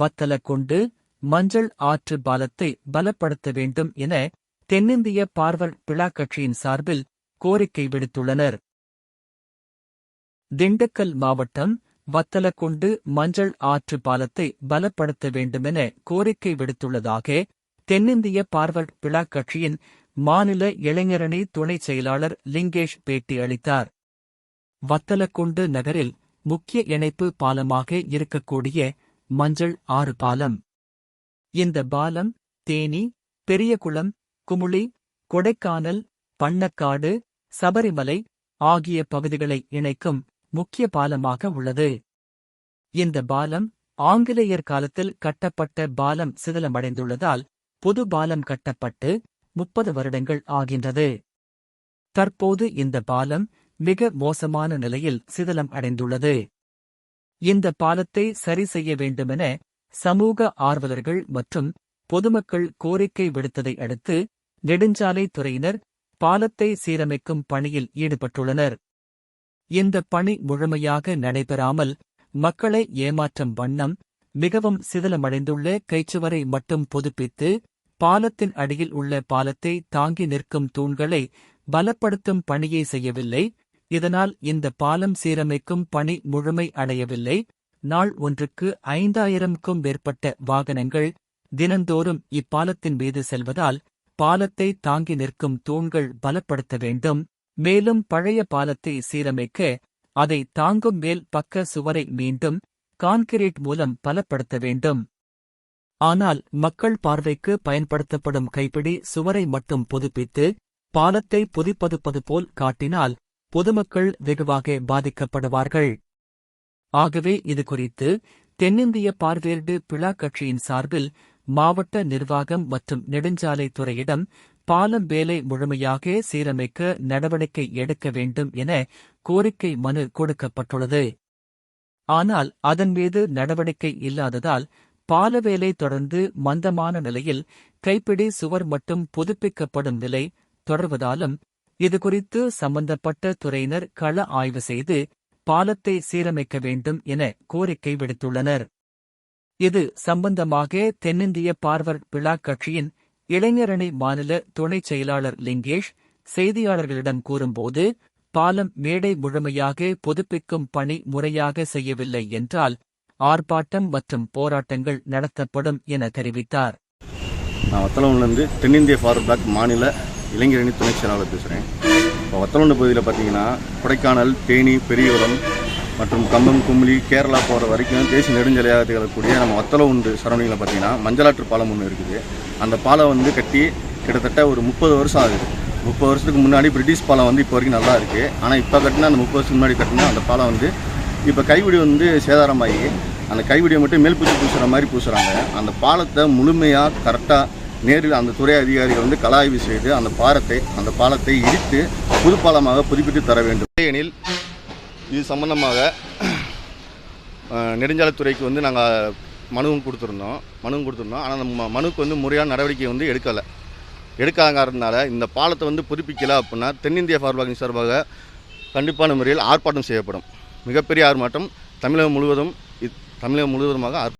வத்தல கொண்டு மஞ்சள் ஆற்று பாலத்தை பலப்படுத்த வேண்டும் என தென்னிந்திய பார்வர் பிழா கட்சியின் சார்பில் கோரிக்கை விடுத்துள்ளனர். திண்டுக்கல் மாவட்டம் வத்தலக்குண்டு மஞ்சள் ஆற்று பாலத்தை பலப்படுத்த வேண்டுமென கோரிக்கை விடுத்துள்ளதாக தென்னிந்திய பார்வர் பிழா கட்சியின் மாநில இளைஞரணி துணை செயலாளர் லிங்கேஷ் பேட்டி அளித்தார். வத்தலக்குண்டு நகரில் முக்கிய இணைப்பு பாலமாக இருக்கக்கூடிய மஞ்சள் ஆறு பாலம். இந்த பாலம் தேனி பெரியகுளம் குமுளி கொடைக்கானல் பண்ணக்காடு சபரிமலை ஆகிய பகுதிகளை இணைக்கும் முக்கிய பாலமாக உள்ளது. இந்த பாலம் ஆங்கிலேயர் காலத்தில் கட்டப்பட்ட பாலம் சிதிலமடைந்துள்ளதால் புது பாலம் கட்டப்பட்டு முப்பது வருடங்கள் ஆகின்றது. தற்போது இந்த பாலம் மிக மோசமான நிலையில் சிதிலம் அடைந்துள்ளது இந்த பாலத்தை சரி செய்ய வேண்டுமென சமூக ஆர்வலர்கள் மற்றும் பொதுமக்கள் கோரிக்கை விடுத்ததை அடுத்து நெடுஞ்சாலை துறையினர் பாலத்தை சீரமைக்கும் பணியில் ஈடுபட்டுள்ளனர். இந்த பணி முழுமையாக நடைபெறாமல் மக்களை ஏமாற்றும் வண்ணம் மிகவும் சிதிலமடைந்துள்ள கைச்சுவரை மட்டும் புதுப்பித்து பாலத்தின் அடியில் உள்ள பாலத்தை தாங்கி நிற்கும் தூண்களை பலப்படுத்தும் பணியை செய்யவில்லை. இதனால் இந்த பாலம் சீரமைக்கும் பணி முழுமை அடையவில்லை. நாள் ஒன்றுக்கு ஐந்தாயிரம்க்கும் மேற்பட்ட வாகனங்கள் தினந்தோறும் இப்பாலத்தின் மீது செல்வதால் பாலத்தை தாங்கி நிற்கும் தூண்கள் பலப்படுத்த வேண்டும். மேலும் பழைய பாலத்தை சீரமைக்க அதை தாங்கும் மேல் பக்க சுவரை மீண்டும் கான்கிரீட் மூலம் பலப்படுத்த வேண்டும். ஆனால் மக்கள் பார்வைக்கு பயன்படுத்தப்படும் கைப்பிடி சுவரை மட்டும் புதுப்பித்து பாலத்தை புதுப்பதுப்பது போல் காட்டினால் பொதுமக்கள் வெகுவாக பாதிக்கப்படுவார்கள். ஆகவே இது குறித்து தென்னிந்திய பார்வேர்டு பிழா கட்சியின் சார்பில் மாவட்ட நிர்வாகம் மற்றும் நெடுஞ்சாலைத்துறையிடம் பாலம் வேலை முழுமையாக சீரமைக்க நடவடிக்கை எடுக்க வேண்டும் என கோரிக்கை மனு கொடுக்கப்பட்டுள்ளது. ஆனால் அதன் மீது நடவடிக்கை இல்லாததால் பால வேலை தொடர்ந்து மந்தமான நிலையில் கைப்பிடி சுவர் மட்டும் புதுப்பிக்கப்படும் நிலை தொடர்வதாலும் இதுகுறித்து சம்பந்தப்பட்ட துறையினர் கள ஆய்வு செய்து பாலத்தை சீரமைக்க வேண்டும் என கோரிக்கை விடுத்துள்ளனர். இது சம்பந்தமாக தென்னிந்திய பார்வர் விழா கட்சியின் இளைஞரணி மாநில துணைச் செயலாளர் லிங்கேஷ் செய்தியாளர்களிடம் கூறும்போது பாலம் மேடை முழுமையாக புதுப்பிக்கும் பணி முறையாக செய்யவில்லை என்றால் ஆர்ப்பாட்டம் மற்றும் போராட்டங்கள் நடத்தப்படும் என தெரிவித்தார். நான் தென்னிந்திய ஃபார் பிளாக் மாநில இளைஞரணி துணை செயலாளர் பேசுகிறேன் இப்போ வத்தலோண்டு பகுதியில் பார்த்தீங்கன்னா கொடைக்கானல் தேனி பெரியகுளம் மற்றும் கம்பம் கும்மிளி கேரளா போகிற வரைக்கும் தேசிய நெடுஞ்சாலையாக திகழக்கூடிய நம்ம வத்தலூண்டு சரௌண்டிங்கில் பார்த்தீங்கன்னா மஞ்சளாற்று பாலம் ஒன்று இருக்குது. அந்த பாலம் வந்து கட்டி கிட்டத்தட்ட ஒரு முப்பது வருஷம் ஆகுது. முப்பது வருஷத்துக்கு முன்னாடி பிரிட்டிஷ் பாலம் வந்து இப்போ வரைக்கும் நல்லா இருக்குது ஆனால் இப்போ கட்டினா அந்த முப்பது வருஷத்துக்கு முன்னாடி கட்டினா அந்த பாலம் வந்து இப்போ கைவிடி வந்து சேதாரமாகி அந்த கைவிடியை மட்டும் மேல் பூச்சி பூசுகிற மாதிரி பூசுகிறாங்க அந்த பாலத்தை முழுமையாக கரெக்டாக நேரில் அந்த துறை அதிகாரிகள் வந்து கலாய்வு செய்து அந்த பாலத்தை அந்த பாலத்தை இடித்து புது பாலமாக புதுப்பித்து தர வேண்டும். எனில் இது சம்பந்தமாக நெடுஞ்சாலைத்துறைக்கு வந்து நாங்கள் மனுவும் கொடுத்துருந்தோம். மனுவும் கொடுத்துருந்தோம். ஆனால் நம்ம மனுக்கு வந்து முறையான நடவடிக்கை வந்து எடுக்கலை. எடுக்காத காரணத்தினால இந்த பாலத்தை வந்து புதுப்பிக்கலை அப்படின்னா தென்னிந்திய ஃபார்பாகின் சார்பாக கண்டிப்பான முறையில் ஆர்ப்பாட்டம் செய்யப்படும். மிகப்பெரிய ஆர்ப்பாட்டம் தமிழகம் முழுவதும் இத்- தமிழகம் முழுவதுமாக